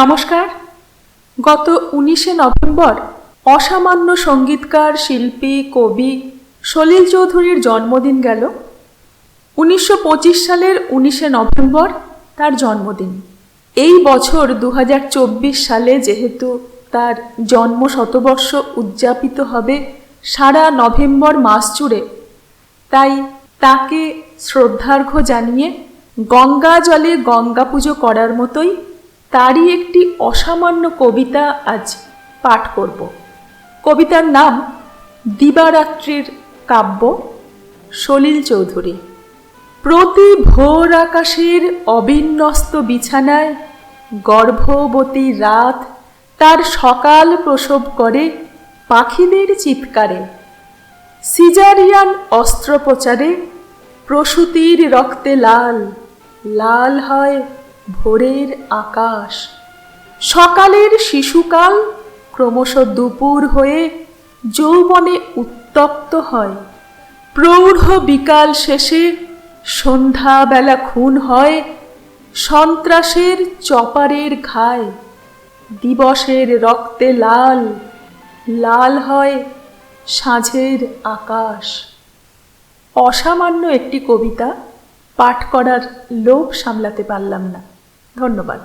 নমস্কার। গত উনিশে নভেম্বর অসামান্য সঙ্গীতকার, শিল্পী, কবি সলিল চৌধুরীর জন্মদিন গেল। উনিশশো পঁচিশ সালের উনিশে নভেম্বর তার জন্মদিন। এই বছর দু হাজার চব্বিশ সালে যেহেতু তার জন্ম শতবর্ষ উদযাপিত হবে সারা নভেম্বর মাস জুড়ে, তাই তাকে শ্রদ্ধার্ঘ্য জানিয়ে গঙ্গা জলে গঙ্গা পুজো করার মতোই তারই একটি অসামান্য কবিতা আজ পাঠ করব। কবিতার নাম দিবারাত্রির কাব্য, সলিল চৌধুরী। প্রতি ভোর আকাশের অবিন্যস্ত বিছানায় গর্ভবতী রাত তার সকাল প্রসব করে পাখিদের চিৎকারে। সিজারিয়ান অস্ত্রোপচারে প্রসূতির রক্তে লাল লাল হয় ভোরের আকাশ। সকালের শিশুকাল ক্রমশ দুপুর হয়ে যৌবনে উত্তপ্ত হয়। প্রৌঢ় বিকাল শেষে সন্ধ্যাবেলা খুন হয় সন্ত্রাসের চপারের ঘায়। দিবসের রক্তে লাল লাল হয় সাঁঝের আকাশ। অসামান্য একটি কবিতা পাঠ করার লোভ সামলাতে পারলাম না। ধন্যবাদ।